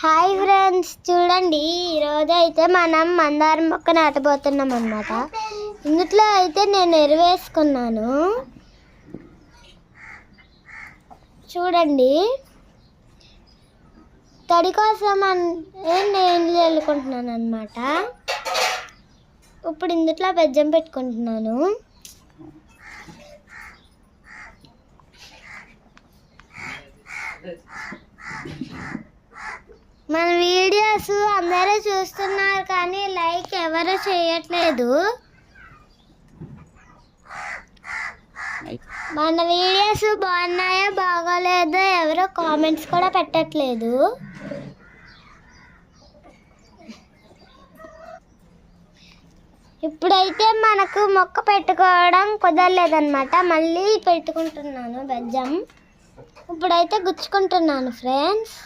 Hi friends చూడండి ఈరోజు అయితే మనం మందారం మొక్క నాటబోతున్నాం అన్నమాట. ఇందులో అయితే నేను ఎరువేసుకున్నాను. చూడండి తడి కోసం అంటే నేను చల్లుకుంటున్నాను అనమాట ఇప్పుడు ఇందులో బెజ్జం పెట్టుకుంటున్నాను. మన వీడియోస్ అందరూ చూస్తున్నారు కానీ లైక్ ఎవరు చేయట్లేదు. మన వీడియోస్ బాగున్నాయో బాగోలేదో ఎవరో కామెంట్స్ కూడా పెట్టట్లేదు. ఇప్పుడైతే మనకు మొక్క పెట్టుకోవడం కుదరలేదన్నమాట. మళ్ళీ పెట్టుకుంటున్నాను బెజ్జం. ఇప్పుడైతే గుచ్చుకుంటున్నాను ఫ్రెండ్స్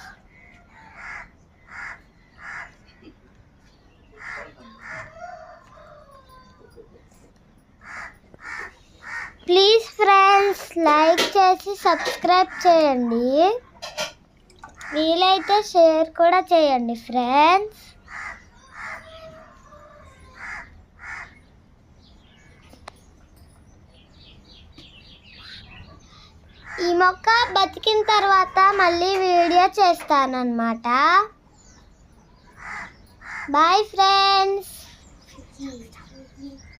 ప్లీజ్ ఫ్రెండ్స్ లైక్ చేసి సబ్స్క్రైబ్ చేయండి. వీలైతే షేర్ కూడా చేయండి ఫ్రెండ్స్ ఈ మొక్క బతికిన తర్వాత మళ్ళీ వీడియో చేస్తానన్నమాట. Bye friends